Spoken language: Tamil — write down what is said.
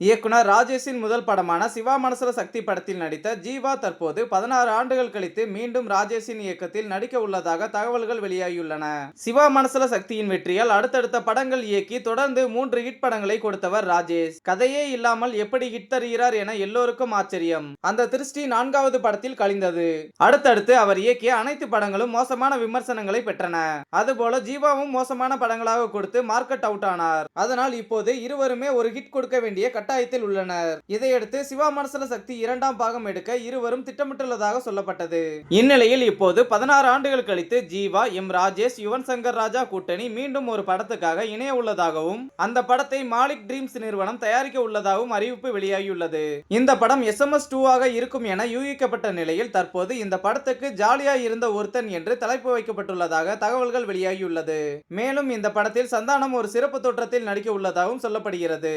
இயக்குனர் ராஜேஷின் முதல் படமான சிவா மனசுல சக்தி படத்தில் நடித்த ஜீவா தற்போது பதினாறு ஆண்டுகள் கழித்து மீண்டும் ராஜேஷின் இயக்கத்தில் நடிக்க உள்ளதாக தகவல்கள் வெளியாகியுள்ளன. சிவா மனசுல சக்தியின் வெற்றியால் அடுத்தடுத்த படங்கள் இயக்கி தொடர்ந்து மூன்று ஹிட் படங்களை கொடுத்தவர் ராஜேஷ். கதையே இல்லாமல் எப்படி ஹிட் தருகிறார் என எல்லோருக்கும் ஆச்சரியம். அந்த திருஷ்டி நான்காவது படத்தில் கழிந்தது. அடுத்தடுத்து அவர் இயக்கிய அனைத்து படங்களும் மோசமான விமர்சனங்களை பெற்றன. அதுபோல ஜீவாவும் மோசமான படங்களாக கொடுத்து மார்க்கெட் அவுட் ஆனார். அதனால் இப்போது இருவருமே ஒரு ஹிட் கொடுக்க வேண்டிய கட்டாயத்தில் உள்ளனர். இதையடுத்து சிவா மனசுல சக்தி இரண்டாம் பாகம் எடுக்க இருவரும் திட்டமிட்டுள்ளதாக சொல்லப்பட்டது. இந்நிலையில் இப்போது பதினாறு ஆண்டுகள் கழித்து ஜீவா எம். ராஜேஷ் யுவன் சங்கர் ராஜா கூட்டணி மீண்டும் ஒரு படத்துக்காக இணைய உள்ளதாகவும் அந்த படத்தை மாலிக் ட்ரீம்ஸ் நிறுவனம் தயாரிக்க உள்ளதாகவும் அறிவிப்பு வெளியாகியுள்ளது. இந்த படம் எஸ் எம் எஸ் டூவாக இருக்கும் என யூகிக்கப்பட்ட நிலையில் தற்போது இந்த படத்துக்கு ஜாலியா இருந்த ஒருத்தன் என்று தலைப்பு வைக்கப்பட்டுள்ளதாக தகவல்கள் வெளியாகியுள்ளது. மேலும் இந்த படத்தில் சந்தானம் ஒரு சிறப்பு தோற்றத்தில் நடிக்க உள்ளதாகவும் சொல்லப்படுகிறது.